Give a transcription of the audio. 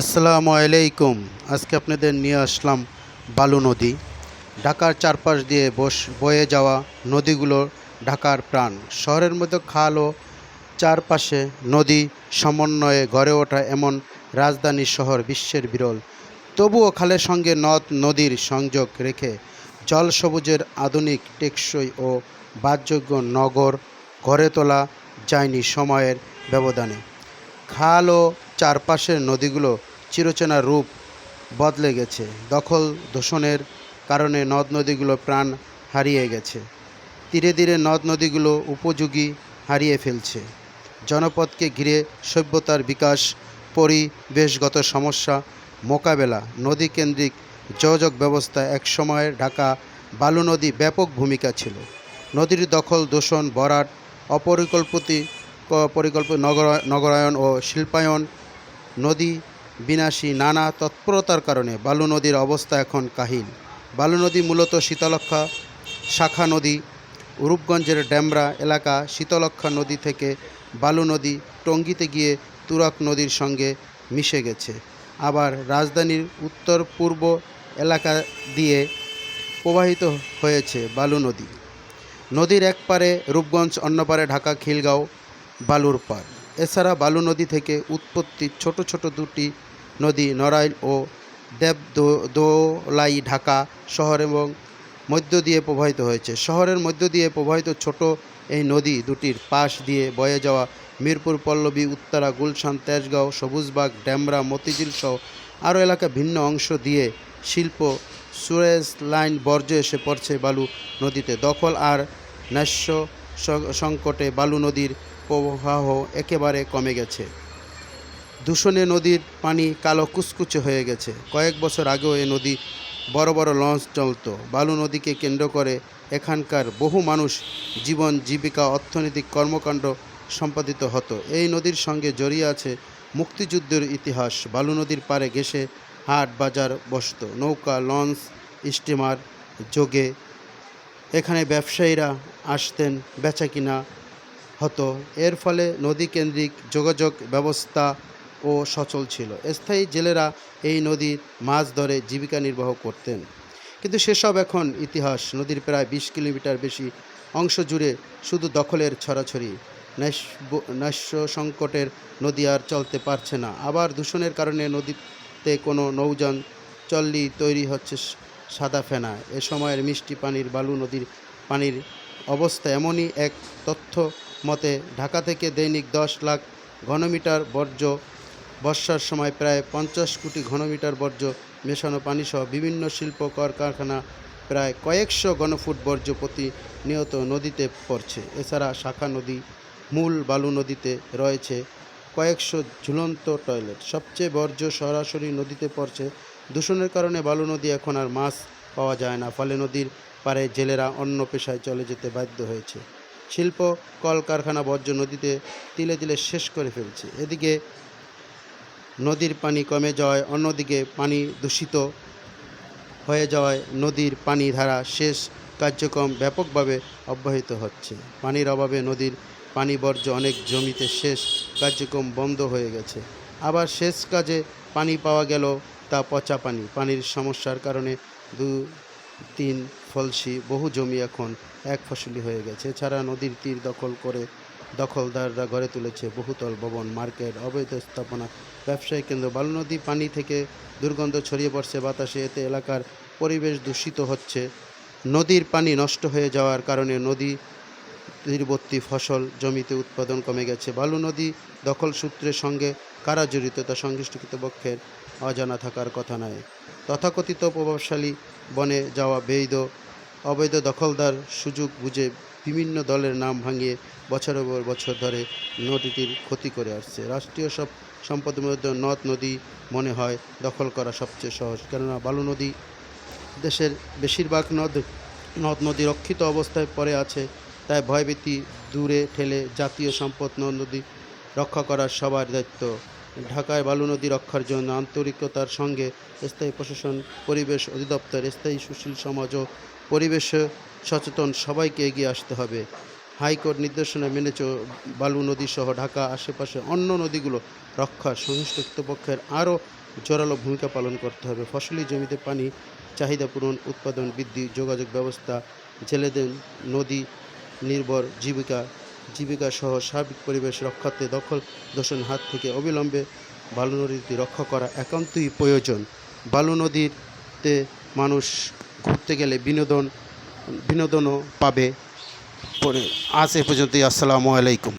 আসসালামু আলাইকুম। আজকে আপনাদের নিয়ে আসলাম বালু নদী। ঢাকার চারপাশ দিয়ে বস, বয়ে যাওয়া নদীগুলো ঢাকার প্রাণ। শহরের মধ্যে খাল ও চারপাশে নদী সমন্বয়ে গড়ে ওঠা এমন রাজধানী শহর বিশ্বের বিরল। তবুও খালের সঙ্গে নদ, নদীর সংযোগ রেখে জল সবুজের আধুনিক টেকসই ও বাসযোগ্য নগর গড়ে তোলা যায়নি সময়ের ব্যবধানে। খাল ও চারপাশের নদীগুলো চিরচেনা রূপ বদলে গেছে। দখল দূষণের কারণে নদ নদীগুলো প্রাণ হারিয়ে গেছে। ধীরে ধীরে নদ নদীগুলো উপযোগী হারিয়ে ফেলছে। জনপদকে ঘিরে সভ্যতার বিকাশ, পরিবেশগত সমস্যা, মোকাবেলা নদী কেন্দ্রিক যোগাযোগ ব্যবস্থা একসময়ের ঢাকা বালু নদী ব্যাপক ভূমিকা ছিল। নদীর দখল, দূষণ, বরাট, অপরিকল্পিত পরিকল্পিত নগর, নগরায়ন ও শিল্পায়ন নদী, বিনাশী, নানা তৎপরতার কারণে বালু নদীর অবস্থা এখন কাহিল। বালু নদী মূলত শীতলক্ষা শাখা নদী, রূপগঞ্জের ড্যামরা এলাকা শীতলক্ষা নদী থেকে বালু নদী টঙ্গিতে গিয়ে তুরাক নদীর সঙ্গে মিশে গেছে। আবার রাজধানীর উত্তর পূর্ব এলাকা দিয়ে প্রবাহিত হয়েছে বালু নদী। নদীর এক পারে রূপগঞ্জ অন্য পারে ঢাকা, খিলগাঁও বালুর পার এছাড়া বালু নদী থেকে উৎপত্তি ছোট ছোট দুটি নদী নড়াইল ও দেবদোলাই ঢাকা শহর এবং মধ্য দিয়ে প্রবাহিত হয়েছে। শহরের মধ্য দিয়ে প্রবাহিত ছোট এই নদী দুটির পাশ দিয়ে বয়ে যাওয়া মিরপুর, পল্লবী, উত্তরা, গুলশান, তেজগাঁও, সবুজবাগ ড্যামরা মতিঝিল সহ আরও এলাকা ভিন্ন অংশ দিয়ে শিল্প সুরেজ লাইন বর্জ্য এসে পড়ছে বালু নদীতে। দখল আর ন্যাস্য সংকটে বালু নদীর প্রবাহ একেবারে কমে গেছে। দূষণে নদীর পানি কালো কুচকুচে হয়ে গেছে। কয়েক বছর আগেও এই নদী বড় বড় লঞ্চ চলত। বালু নদীকে কেন্দ্র করে এখানকার বহু মানুষ জীবন, জীবিকা, অর্থনৈতিক কর্মকাণ্ড সম্পাদিত হতো। এই নদীর সঙ্গে জড়িয়ে আছে মুক্তিযুদ্ধের ইতিহাস। বালু নদীর পাড়ে ঘেসে হাট, বাজার বসত, নৌকা, লঞ্চ, স্টিমার যোগে এখানে ব্যবসায়ীরা আসতেন বেচা কিনা হতো। এর ফলে নদী কেন্দ্রিক যোগাযোগ ব্যবস্থা ও সচল ছিল। স্থায়ী জেলেরা এই নদীর মাছ ধরে জীবিকা নির্বাহ করতেন। কিন্তু সেসব এখন ইতিহাস, নদীর প্রায় বিশ কিলোমিটার বেশি অংশ জুড়ে শুধু দখলের ছড়াছড়ি। নৈশ সংকটের নদী আর চলতে পারছে না। আবার দূষণের কারণে নদীতে কোনো নৌযান, চল্লি তৈরি হচ্ছে সাদা ফেনা। এ সময়ের মিষ্টি পানির বালু নদীর পানির অবস্থা এমনই এক তথ্য মতে ঢাকা থেকে দৈনিক দশ লাখ ঘনমিটার বর্জ্য, বর্ষার সময় প্রায় পঞ্চাশ কোটি ঘনমিটার বর্জ্য মেশানো পানিসহ বিভিন্ন শিল্প কলকারখানা প্রায় কয়েকশো ঘনফুট বর্জ্য প্রতিনিয়ত নদীতে পড়ছে। এছাড়া শাখা নদী, মূল বালু নদীতে রয়েছে কয়েকশো ঝুলন্ত টয়লেট। সবচেয়ে বর্জ্য সরাসরি নদীতে পড়ছে দূষণের কারণে বালু নদী এখন আর মাছ পাওয়া যায় না, ফলে নদীর পারে জেলেরা অন্য পেশায় চলে যেতে বাধ্য হয়েছে। শিল্প, কলকারখানা, বর্জ্য নদীতে তিলে তিলে শেষ করে ফেলছে। এদিকে নদীর পানি কমে যাওয়ায় অন্যদিকে পানি দূষিত হয়ে যাওয়ায় নদীর পানি ধারা শেষ কার্যক্রম ব্যাপকভাবে অব্যাহত হচ্ছে। পানির অভাবে নদীর পানি বর্জ্য অনেক জমিতে শেষ কার্যক্রম বন্ধ হয়ে গেছে। আবার শেষ কাজে পানি পাওয়া গেল তা পচা পানি। পানির সমস্যার কারণে দু তিন ফলসি বহু জমি এখন এক ফসলি হয়ে গেছে। এছাড়া নদীর তীর দখল করে দখলদাররা গড়ে তুলেছে বহুতল ভবন, মার্কেট, অবৈধ স্থাপনা, ব্যবসায়ী কেন্দ্র। বালু নদী পানি থেকে দুর্গন্ধ ছড়িয়ে পড়ছে বাতাসে। এতে এলাকার পরিবেশ দূষিত হচ্ছে। নদীর পানি নষ্ট হয়ে যাওয়ার কারণে নদী তীরবর্তী ফসল জমিতে উৎপাদন কমে গেছে। বালু নদী দখল সূত্রের সঙ্গে কারা জড়িত তা সংশ্লিষ্ট কর্তৃপক্ষের অজানা থাকার কথা নয়। তথাকথিত প্রভাবশালী বনে যাওয়া বেইদ অবৈধ দখলদার সুযোগ বুঝে বিভিন্ন দলের নাম ভাঙিয়ে বছরের পর বছর ধরে নদীটির ক্ষতি করে আসছে। রাষ্ট্রীয় সব সম্পদের মধ্যে নদ নদী মনে হয় দখল করা সবচেয়ে সহজ। কেননা বালু নদী দেশের বেশিরভাগ নদ নদ নদী রক্ষিত অবস্থায় পড়ে আছে, তাই ভয়ভীতি দূরে ঠেলে জাতীয় সম্পদ নদ নদী রক্ষা করার সবার দায়িত্ব। ঢাকায় বালু নদী রক্ষার জন্য আন্তরিকতার সঙ্গে স্থায়ী প্রশাসন, পরিবেশ অধিদপ্তর, স্থায়ী সুশীল সমাজ ও পরিবেশ সচেতন সবাইকে এগিয়ে আসতে হবে। হাইকোর্ট নির্দেশনা মেনে বালু নদী সহ ঢাকা আশেপাশে অন্য নদীগুলো রক্ষা সংশ্লিষ্ট কর্তৃপক্ষের আরও জোরালো ভূমিকা পালন করতে হবে। ফসলি জমিতে পানি, চাহিদা পূরণ, উৎপাদন বৃদ্ধি, যোগাযোগ ব্যবস্থা জেলেদের নদী নির্ভর জীবিকা জীবিকা সহ সার্বিক পরিবেশ রক্ষার্থে দখল দূষণ হাত থেকে অবিলম্বে বালু নদীটি রক্ষা করা একান্তই প্রয়োজন। বালু নদীতে মানুষ ঘুরতে গেলে বিনোদন, বিনোদনও পাবে। পরে আজ এ পর্যন্তই, আসসালামু আলাইকুম।